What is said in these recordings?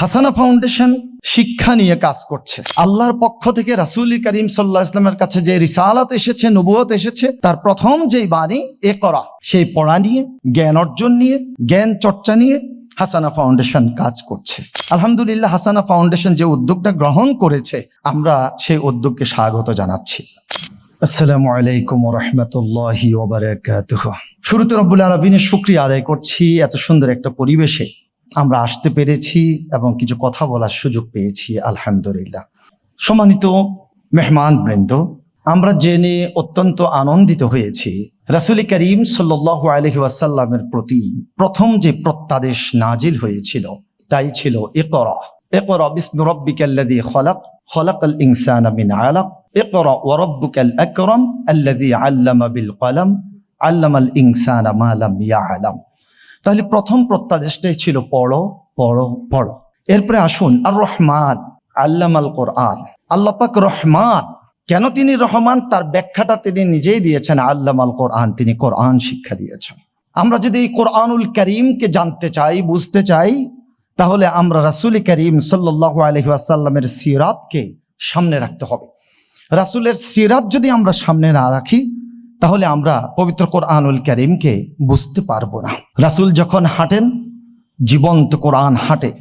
হাসানা ফাউন্ডেশন শিক্ষা নিয়ে কাজ করছে। আল্লাহর পক্ষ থেকে রাসুল করিম সাল্লাহ ইসলামের কাছে যে রিসালাত এসেছে, নবুয়ত এসেছে, তার প্রথম যেই বাণী, এ করা। সেই পড়া নিয়ে, জ্ঞান অর্জন নিয়ে, জ্ঞান চর্চা নিয়ে হাসানা ফাউন্ডেশন কাজ করছে। আলহামদুলিল্লাহ, হাসানা ফাউন্ডেশন যে উদ্যোগটা গ্রহণ করেছে, আমরা সেই উদ্যোগকে স্বাগত জানাচ্ছি। আসসালামু আলাইকুম রহমতুল্লাহি শুরুতে রব্বুল আলমিনের শুক্রিয়া আদায় করছি, এত সুন্দর একটা পরিবেশে। আমরা আসতে পেরেছি এবং কিছু কথা বলার সুযোগ পেয়েছি, আলহামদুলিল্লাহ। সম্মানিত মেহমান বৃন্দ, আমরা জেনে অত্যন্ত আনন্দিত হয়েছি রাসুলি করিম সাল্লাহ আলহি প্রতি প্রথম যে প্রত্যাদেশ নাজিল হয়েছিল, তাই ছিল একর একর বিস্মুরব্বিকাল্লাদি খলাক খলাক আল ইনসান মিন আলাক। একরা ওয়ারব্বুকাল একরম আল্লাদি আল্লামা বিল কলম আল্লাম আল ইনসান মালাম ইয়া আলাম তাহলে প্রথম প্রত্যাদেশটাই ছিল পড়ো পড়ো পড়ো। এরপরে আসুন আর রহমান আল্লাম আল কোরআন। আল্লাহ পাক রহমান, কেন তিনি রহমান? তার ব্যাখ্যাটা তিনি নিজেই দিয়েছেন আল্লাম আল কোরআন, তিনি কোরআন শিক্ষা দিয়েছেন। আমরা যদি এই কোরআনুল করিমকে জানতে চাই, বুঝতে চাই, তাহলে আমরা রাসুল করিম সাল্লাহ আলহিহাসাল্লামের সিরাতকে সামনে রাখতে হবে। রাসুলের সিরাত যদি আমরা সামনে না রাখি তাহলে আমরা পবিত্র কোরআনুল করিমকে বুঝতে পারব না। রাসুল যখন হাঁটেন, জীবন্ত কোরআন হাঁটে।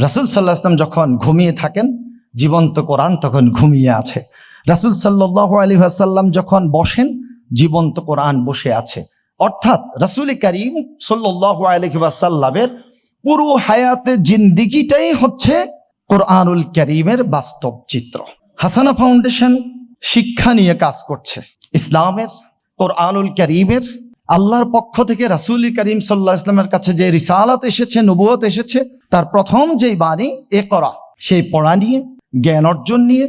রাসুল সাল্লাহ আসলাম যখন ঘুমিয়ে থাকেন, জীবন্ত কোরআন তখন ঘুমিয়ে আছে। রাসুল সাল্লাহ আলী আসাল্লাম যখন বসেন, জীবন্ত কোরআন বসে আছে। অর্থাৎ রাসুল করিম সাল্লাহ আলহি আসাল্লামের পুরো হায়াতে জিন্দিগিটাই হচ্ছে কোরআনুল করিমের বাস্তব চিত্র। হাসানা ফাউন্ডেশন শিক্ষা নিয়ে কাজ করছে। ইসলামের ওর কোরআনুল করিমের, আল্লাহর পক্ষ থেকে রাসুল করিম সাল্লাহ ইসলামের কাছে যে রিসালাত এসেছে, নবুয়ত এসেছে, তার প্রথম যেই বাণী, এ করা, সেই পড়া নিয়ে, জ্ঞান অর্জন নিয়ে,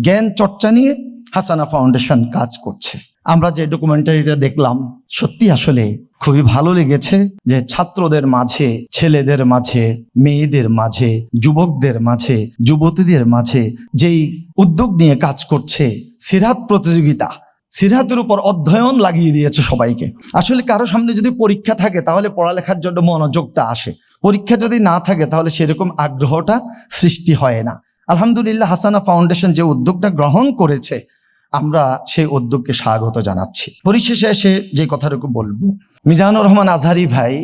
জ্ঞান চর্চা নিয়ে হাসানা ফাউন্ডেশন কাজ করছে। আমরা যে ডকুমেন্টারিটা দেখলাম, সত্যি আসলে খুবই ভালো লেগেছে যে ছাত্রদের মাঝে, ছেলেদের মাঝে, মেয়েদের মাঝে, যুবকদের মাঝে, যুবতীদের মাঝে যেই উদ্যোগ নিয়ে কাজ করছে, সিরাত প্রতিযোগিতা সিরাতের উপর অধ্যয়ন লাগিয়ে দিয়েছে সবাইকে। আসলে কারও সামনে যদি পরীক্ষা থাকে, তাহলে পড়ালেখার জন্য মনোযোগটা আসে। পরীক্ষা যদি না থাকে, তাহলে সেরকম আগ্রহটা সৃষ্টি হয় না। আলহামদুলিল্লাহ, হাসানা ফাউন্ডেশন যে উদ্যোগটা গ্রহণ করেছে, আমরা সেই উদ্যোগকে স্বাগত জানাচ্ছি। পরিশেষে এসে যে কথাটুকু বলব। মিজানুর রহমান আজহারি ভাই,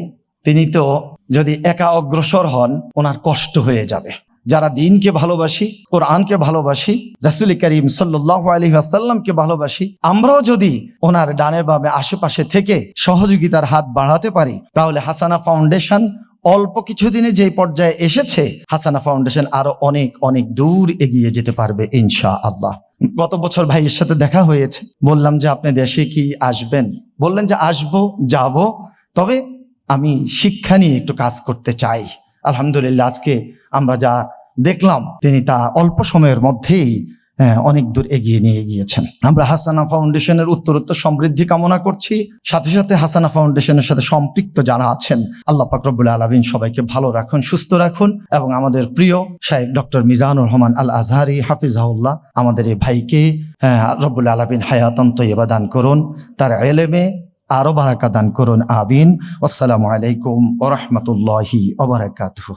তিনি তো যদি একা অগ্রসর হন, ওনার কষ্ট হয়ে যাবে। যারা দিনকে ভালোবাসি, কোরআনকে ভালোবাসি, রাসুল করিম সাল্লাহ আলী আসাল্লামকে ভালোবাসি, আমরাও যদি ওনার ডানে বামে আশেপাশে থেকে সহযোগিতার হাত বাড়াতে পারি, তাহলে হাসানা ফাউন্ডেশন অল্প কিছুদিনে যে পর্যায়ে এসেছে, হাসানা ফাউন্ডেশন আরও অনেক অনেক দূর এগিয়ে যেতে পারবে ইনশা আল্লাহ গত বছর ভাইয়ের সাথে দেখা হয়েছে, বললাম যে আপনি দেশে কি আসবেন? বললেন যে আসব, যাব, তবে আমি শিক্ষা নিয়ে একটু কাজ করতে চাই। আলহামদুলিল্লাহ, আজকে আমরা যা দেখলাম, তিনি তা অল্প সময়ের মধ্যেই অনেক দূর এগিয়ে নিয়ে গিয়েছেন। আমরা হাসানা ফাউন্ডেশনের উত্তরোত্তর সমৃদ্ধি কামনা করছি। সাথে সাথে হাসানা ফাউন্ডেশনের সাথে সম্পৃক্ত যারা আছেন, আল্লাহ পাকরবুল আলমিন সবাইকে ভালো রাখুন, সুস্থ রাখুন এবং আমাদের প্রিয় শাহেক ডক্টর মিজানুর রহমান আল আজহারি হাফিজাউল্লাহ আমাদের এই ভাইকে রব্বুল আলমিন হায়াতন তৈবা দান করুন, তার এলেমে আরও বারাকা দান করুন আবিন আসসালামু আলাইকুম ওরহমতুল্লাহি ওবরাকাতুহ